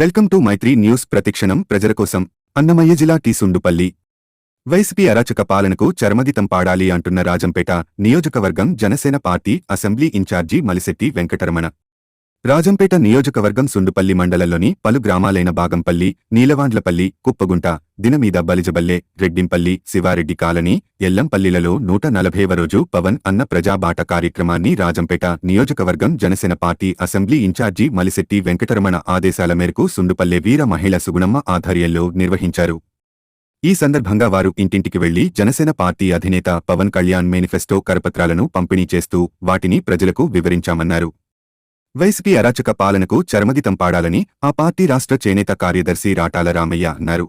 Welcome to Maitri news ప్రతిక్షణం ప్రజల కోసం. అన్నమయ్య జిల్లా టీ సుండుపల్లి. వైసీపీ అరాచక పాలనకు చర్మదితం పాడాలి అంటున్న రాజంపేట నియోజకవర్గం Janasena party assembly incharge Malisetti Venkataramana. Rajampet నియోజకవర్గం సుండుపల్లి మండలంలోని పలు గ్రామాలైన బాగంపల్లి నీలవాండ్లపల్లి కుప్పగుంట దినమీద బలిజబల్లె రెడ్డింపల్లి శివారెడ్డి కాలనీ ఎల్లంపల్లిలలో నూట నలభైవ రోజు పవన్ అన్న ప్రజాబాట కార్యక్రమాన్ని రాజంపేట నియోజకవర్గం Janasena party assembly incharge Malisetti Venkataramana ఆదేశాల మేరకు సుండుపల్లె వీర మహిళ సుగుణమ్మ ఆధ్వర్యంలో నిర్వహించారు. ఈ సందర్భంగా వారు ఇంటింటికి వెళ్ళి జనసేన పార్టీ అధినేత పవన్ కళ్యాణ్ మేనిఫెస్టో కరపత్రాలను పంపిణీ చేస్తూ వాటిని ప్రజలకు వివరించామన్నారు. వైసీపీ అరాచక పాలనకు చర్మదితం పాడాలని ఆ పార్టీ రాష్ట్ర చేనేత కార్యదర్శి రాటాల రామయ్య అన్నారు.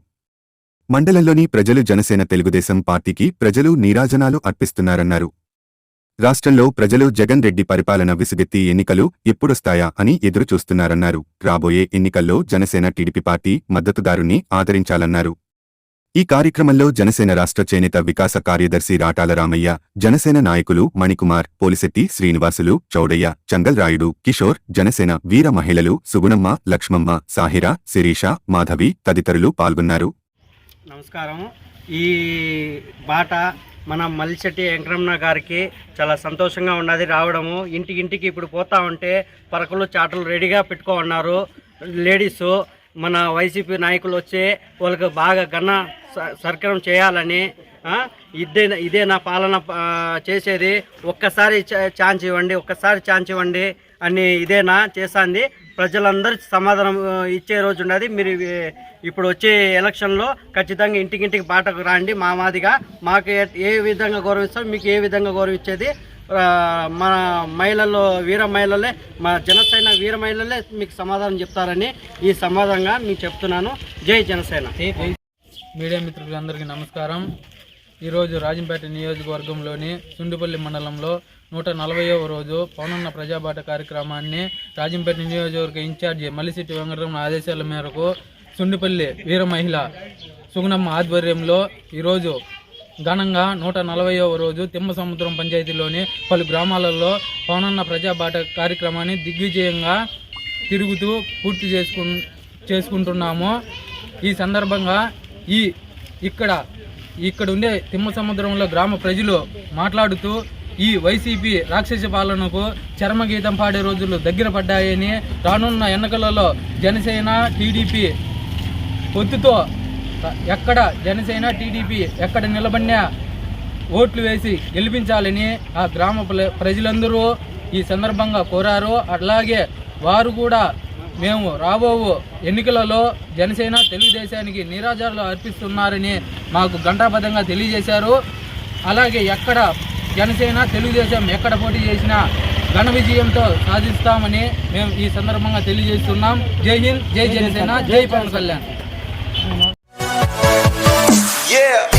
మండలంలోని ప్రజలు జనసేన తెలుగుదేశం పార్టీకి ప్రజలు నీరాజనాలు అర్పిస్తున్నారన్నారు. రాష్ట్రంలో ప్రజలు జగన్ రెడ్డి పరిపాలన విసుగెత్తి ఎన్నికలు ఎప్పుడొస్తాయా అని ఎదురుచూస్తున్నారన్నారు. రాబోయే ఎన్నికల్లో జనసేన టీడీపీ పార్టీ మద్దతుదారుని ఆదరించాలన్నారు. ఈ కార్యక్రమంలో జనసేన రాష్ట్ర చేనేత వికాస కార్యదర్శి రాటాల రామయ్య జనసేన నాయకులు మణికుమార్ పోలిశెట్టి శ్రీనివాసులు చౌడయ్య చంగల్రాయుడు కిషోర్ జనసేన వీర మహిళలు సుగుణమ్మ లక్ష్మమ్మ సాహిర శిరీష మాధవి తదితరులు పాల్గొన్నారు. నమస్కారం. ఈ బాట మన మల్లిశెట్టి వెంకరమణ గారికి చాలా సంతోషంగా ఉన్నది. రావడము ఇంటికి ఇంటికి ఇప్పుడు పోతా ఉంటే పరకలు చాటలు రెడీగా పెట్టుకో ఉన్నారు లేడీసు మన వైసీపీ నాయకులు వచ్చి వాళ్ళకి బాగా గన్న స- చేయాలని ఇదే ఇదే నా పాలన చేసేది. ఒక్కసారి చ- ఛాన్స్ ఇవ్వండి ఒక్కసారి ఛాన్స్ ఇవ్వండి అని ఇదేనా చేసాంది ప్రజలందరూ సమాధానం ఇచ్చే రోజు ఉన్నది. మీరు ఇప్పుడు వచ్చే ఎలక్షన్లో ఖచ్చితంగా ఇంటికింటికి బాటకు రాండి. మా మాదిగా మాకు ఏ- విధంగా గౌరవిస్తాం మీకు ఏ విధంగా గౌరవించేది మన మహిళల్లో వీర మహిళలే మా జనసేన వీర మహిళలే మీకు సమాధానం చెప్తారని ఈ సమాధానంగా మీకు చెప్తున్నాను. జై జనసేన. మీడియా మిత్రులందరికీ నమస్కారం. ఈరోజు రాజంపేట నియోజకవర్గంలోని సుండిపల్లి మండలంలో నూట నలభైవ రోజు పౌనన్న ప్రజాబాట కార్యక్రమాన్ని రాజంపేట నియోజకవర్గ ఇన్ఛార్జి మల్లిశెట్టి వెంకటరమణ ఆదేశాల మేరకు సుండిపల్లి వీర మహిళ సుగుణమ్మ ఆధ్వర్యంలో ఈరోజు ఘనంగా నూట నలభైవ రోజు తిమ్మ సముద్రం పంచాయతీలోని పలు గ్రామాలలో పవనన్న ప్రజాబాట కార్యక్రమాన్ని దిగ్విజయంగా తిరుగుతూ పూర్తి చేసుకు చేసుకుంటున్నాము. ఈ సందర్భంగా ఈ ఇక్కడ ఇక్కడ ఉండే తిమ్మ సముద్రంలో గ్రామ ప్రజలు మాట్లాడుతూ ఈ వైసీపీ రాక్షస పాలనకు చర్మగీతం పాడే రోజులు దగ్గర పడ్డాయని రానున్న ఎన్నికలలో జనసేన టీడీపీ పొత్తుతో ఎక్కడ జనసేన టీడీపీ ఎక్కడ నిలబడినా ఓట్లు వేసి గెలిపించాలని ఆ గ్రామ ప్ర- ప్రజలందరూ ఈ సందర్భంగా కోరారు. అలాగే వారు కూడా మేము రాబో ఎన్నికలలో జనసేన తెలుగుదేశానికి నీరాజాలు అర్పిస్తున్నారని మాకు గంటాబద్ధంగా తెలియజేశారు. అలాగే ఎక్కడ జనసేన తెలుగుదేశం ఎక్కడ పోటీ చేసినా ఘన విజయంతో సాధిస్తామని మేము ఈ సందర్భంగా తెలియజేస్తున్నాం. జై హింద్ జై జనసేన జై పవన్ కళ్యాణ్. Yeah.